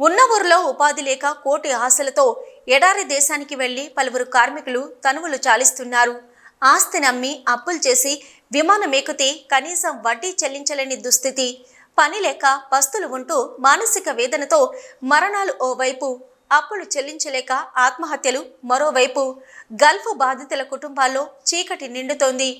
ఉన్న ఊరిలో ఉపాధి లేక కోటి ఆశలతో ఎడారి దేశానికి వెళ్ళి పలువురు కార్మికులు తనువులు చాలిస్తున్నారు. ఆస్తి నమ్మి అప్పులు చేసి విమానం ఎక్కుతే కనీసం వడ్డీ చెల్లించలేని దుస్థితి. పని లేక పస్తులు ఉంటూ మానసిక వేదనతో మరణాలు ఓవైపు అప్పులు చెల్లించలేక ఆత్మహత్యలు మరోవైపు. గల్ఫ్ బాధితుల కుటుంబాల్లో చీకటి నిండుతోంది.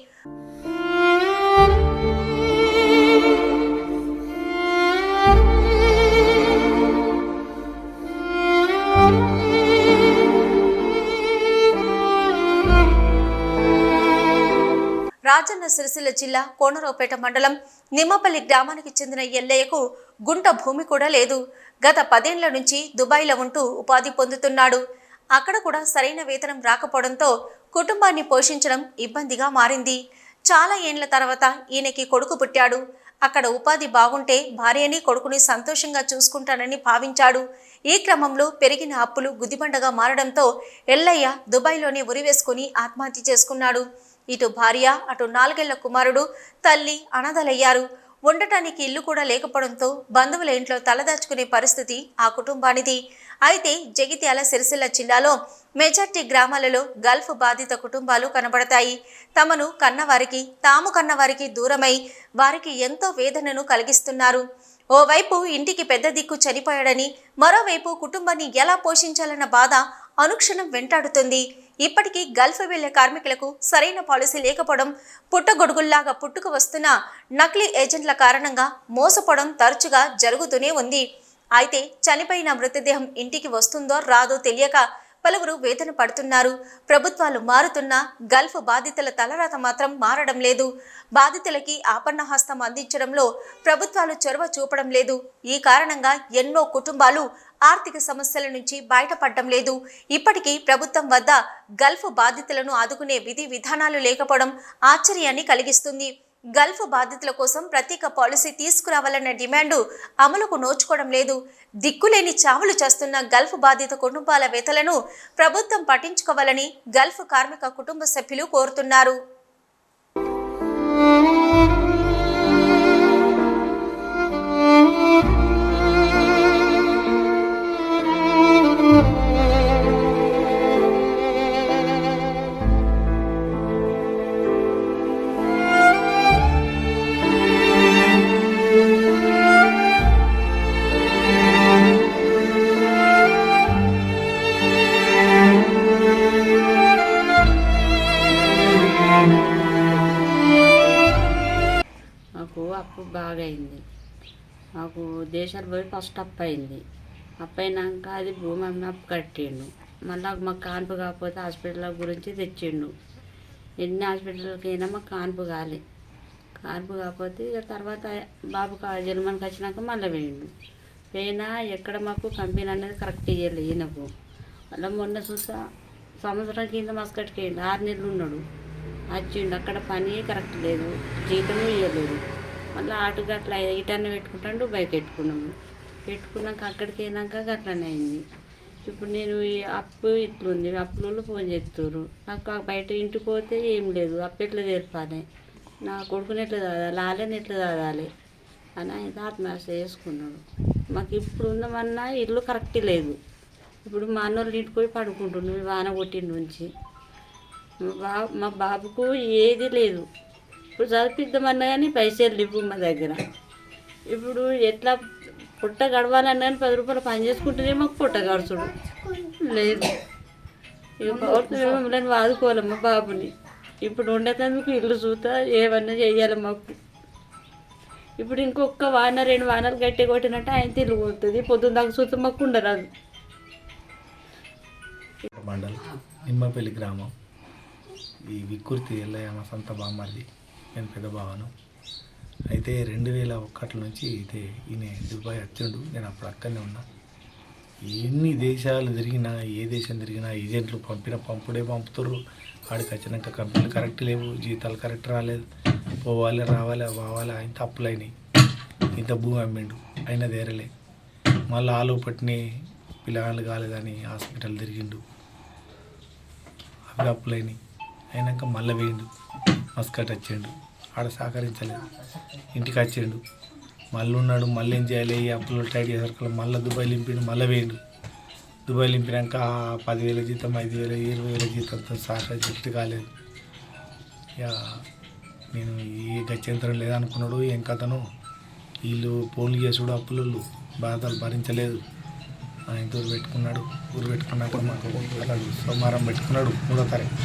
రాజన్న సిరిసిల్ల జిల్లా కోనరావుపేట మండలం నిమ్మపల్లి గ్రామానికి చెందిన ఎల్లయ్యకు గుంట భూమి కూడా లేదు. గత పదేళ్ళ నుంచి దుబాయ్లో ఉంటూ ఉపాధి పొందుతున్నాడు. అక్కడ కూడా సరైన వేతనం రాకపోవడంతో కుటుంబాన్ని పోషించడం ఇబ్బందిగా మారింది. చాలా ఏండ్ల తర్వాత ఈయనకి కొడుకు పుట్టాడు. అక్కడ ఉపాధి బాగుంటే భార్యని కొడుకుని సంతోషంగా చూసుకుంటానని భావించాడు. ఈ క్రమంలో పెరిగిన అప్పులు గుదిబండగా మారడంతో ఎల్లయ్య దుబాయ్లోనే ఉరివేసుకుని ఆత్మహత్య చేసుకున్నాడు. ఇటు భార్య అటు నాలుగేళ్ళ కుమారుడు తల్లి అనాథలయ్యారు. ఉండటానికి ఇల్లు కూడా లేకపోవడంతో బంధువుల ఇంట్లో తలదాచుకునే పరిస్థితి ఆ కుటుంబానిది. అయితే జగిత్యాల సిరిసిల్ల జిల్లాలో మెజార్టీ గ్రామాలలో గల్ఫ్ బాధిత కుటుంబాలు కనబడతాయి. తమను కన్నవారికి తాము కన్నవారికి దూరమై వారికి ఎంతో వేదనను కలిగిస్తున్నారు. ఓవైపు ఇంటికి పెద్ద దిక్కు చనిపోయాడని మరోవైపు కుటుంబాన్ని ఎలా పోషించాలన్న బాధ అనుక్షణం వెంటాడుతుంది. ఇప్పటికీ గల్ఫ్ వెళ్ళే కార్మికులకు సరైన పాలసీ లేకపోవడం పుట్టగొడుగుల్లాగా పుట్టుకు వస్తున్న నకిలీ ఏజెంట్ల కారణంగా మోసపోవడం తరచుగా జరుగుతూనే ఉంది. అయితే చనిపోయిన మృతదేహం ఇంటికి వస్తుందో రాదో తెలియక పలువురు వేదన పడుతున్నారు. ప్రభుత్వాలు మారుతున్నా గల్ఫ్ బాధితుల తలరాత మాత్రం మారడం లేదు. బాధితులకి ఆపన్న హస్తం అందించడంలో ప్రభుత్వాలు చొరవ చూపడం లేదు. ఈ కారణంగా ఎన్నో కుటుంబాలు ఆర్థిక సమస్యల నుంచి బయటపడడం లేదు. ఇప్పటికీ ప్రభుత్వం వద్ద గల్ఫ్ బాధితులను ఆదుకునే విధి విధానాలు లేకపోవడం ఆశ్చర్యాన్ని కలిగిస్తుంది. గల్ఫ్ బాధితుల కోసం ప్రత్యేక పాలసీ తీసుకురావాలన్న డిమాండు అమలుకు నోచుకోవడం లేదు. దిక్కులేని చావులు చేస్తున్న గల్ఫ్ బాధిత కుటుంబాల వేతలను ప్రభుత్వం పట్టించుకోవాలని గల్ఫ్ కార్మిక కుటుంబ సభ్యులు కోరుతున్నారు. అప్పు బాగా అయింది మాకు దేశాలు పోయి ఫస్ట్ అప్పు అయింది. అప్పు అయినాక అది భూమి అమ్మి అప్పు కట్టిండు. మళ్ళీ మాకు కాన్పు కాకపోతే హాస్పిటల్ గురించి తెచ్చిండు. ఎన్ని హాస్పిటల్కి అయినా మాకు కాన్పు కాలే. కాన్పు కాకపోతే ఇక తర్వాత బాబు కా- వచ్చినాక మళ్ళీ వేయండు పోయినా ఎక్కడ మాకు కంపెనీ అనేది కరెక్ట్ ఇవ్వలేదు ఈయనకు. మళ్ళీ మొన్న చూసా సంవత్సరం కింద మస్కట్కి వెళ్ళి ఆరు నెలలు ఉన్నాడు. వచ్చిండు. అక్కడ పని కరెక్ట్ లేదు. జీతం ఇవ్వలేదు మళ్ళీ ఆటోకి అట్లా ఇటన్న పెట్టుకుంటాడు బైక్ పెట్టుకున్నాము పెట్టుకున్నాక అక్కడికి వెళ్ళాక అట్లనే అయింది. ఇప్పుడు నేను ఈ అప్పు ఇట్లుంది అప్పులలో ఫోన్ చేస్తారు నాకు బయట ఇంటికి పోతే ఏం లేదు అప్పు ఎట్లా తెలపాలి? నా కొడుకుని ఎట్లా చదవాలి ఆలని ఎట్లా చదవాలి? అని అయితే ఆత్మహత్య చేసుకున్నాడు. మాకు ఇప్పుడు ఉందామన్నా ఇల్లు కరెక్ట్ లేదు. ఇప్పుడు మా అన్నోళ్ళు ఇంటికి పోయి పడుకుంటున్నాం వాన కొట్టిన నుంచి. బాబు మా బాబుకు ఏది లేదు. ఇప్పుడు చదివిద్దామన్నా కానీ పైసలు లేవు మా దగ్గర. ఇప్పుడు ఎట్లా పుట్ట గడవాలన్నా కానీ పది రూపాయలు పని చేసుకుంటేనే మాకు పుట్ట గడుచుడు. లేదు. ఇక ప్రభుత్వం బాబుని. ఇప్పుడు ఉండేటందుకు ఇల్లు చూతా ఏమన్నా చెయ్యాలి మాకు. ఇప్పుడు ఇంకొక వాన రెండు వానలు గట్టి కొట్టినట్టు ఆయన తిల్లు పొద్దున్న దాకా చూస్తే మాకు ఉండరాదు. మండలం నిమ్మపల్లి గ్రామం. ఈ వికృతి ఎల్లయ్య మా సొంత బామ్మది నేను పెద్ద బావను. అయితే రెండు వేల ఒకటి నుంచి అయితే ఈయన దుబాయ్ వచ్చిండు. నేను అప్పుడు అక్కడనే ఉన్నా. ఎన్ని దేశాలు తిరిగినా ఏ దేశం తిరిగినా ఏజెంట్లు పంపిన పంపుడే పంపుతారు వాడికి వచ్చినాక కంపెనీలు కరెక్ట్ లేవు జీతాలు కరెక్ట్ రాలేదు. పోవాలి రావాలి పోవాలి ఇంత అప్పులైనాయి ఇంత భూమి అమ్మిండు అయినా దేరలే మళ్ళీ ఆలు పట్టినాయి పిల్లగాళ్ళు కాలేదని హాస్పిటల్ తిరిగిండు. అవి అప్పులైనాయి అయినాక మళ్ళీ వేయండు. మస్కట్ వచ్చిండు. ఆడ సహకరించలేదు. ఇంటికి వచ్చిండు. మళ్ళీ ఉన్నాడు మళ్ళీ ఏం చేయాలి? ఈ అప్పులు టైట్ చేసరికి మళ్ళీ దుబాయ్ లింపిండు మళ్ళీ వేయండు దుబాయ్ లింపినాక పదివేల జీతం ఐదు వేల ఇరవై వేల జీతంతో సహకారం చెట్టు కాలేదు. ఇక నేను ఏ గత్యంతరం లేదనుకున్నాడు ఏం కథను వీళ్ళు ఫోన్లు చేసుడు అప్పులు బాధలు భరించలేదు. ఆయన ఆయనతో పెట్టుకున్నాడు. ఊరు పెట్టుకున్నాక మాకు సోమవారం పెట్టుకున్నాడు మూడో తారీఖు.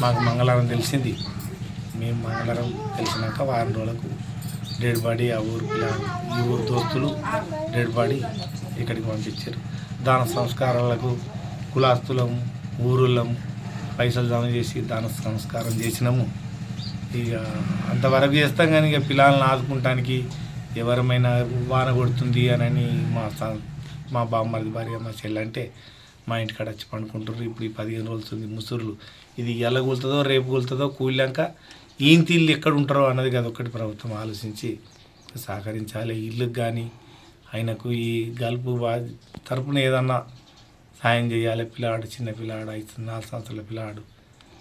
మాకు మంగళవారం తెలిసింది. మేము మంగళవారం కలిసినాక వారం రోజులకు డెడ్ బాడీ ఆ ఊరు ఈ ఊరు దోస్తులు డెడ్ బాడీ ఇక్కడికి పంపించారు. దాన సంస్కారాలకు కులాస్తులం ఊరులం పైసలు జమ చేసి దాన సంస్కారం చేసినాము. ఇక అంతవరకు చేస్తాం కానీ ఇక పిల్లల్ని ఆదుకుంటానికి ఎవరమైనా వాన కొడుతుంది అని మా స- మా బామ్మది భార్య మా చెల్లంటే మా ఇంటికాడ వచ్చి పండుకుంటారు ఇప్పుడు ఈ పదిహేను రోజులు ముసురులు. ఇది ఎలా కూలుతుందో రేపు కూలుతుందో కూలినాక ఈయన ఎక్కడ ఉంటారో అన్నది కదా ఒకటి ప్రభుత్వం ఆలోచించి సహకరించాలి. ఇళ్ళకి కానీ ఆయనకు ఈ గల్పు తరపున ఏదన్నా సాయం చేయాలి. పిల్లాడు చిన్న పిల్లాడు ఐదు నాలుగు సంవత్సరాల పిల్లాడు.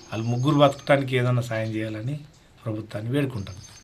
వాళ్ళు ముగ్గురు బతకడానికి ఏదన్నా సాయం చేయాలని ప్రభుత్వాన్ని వేడుకుంటాను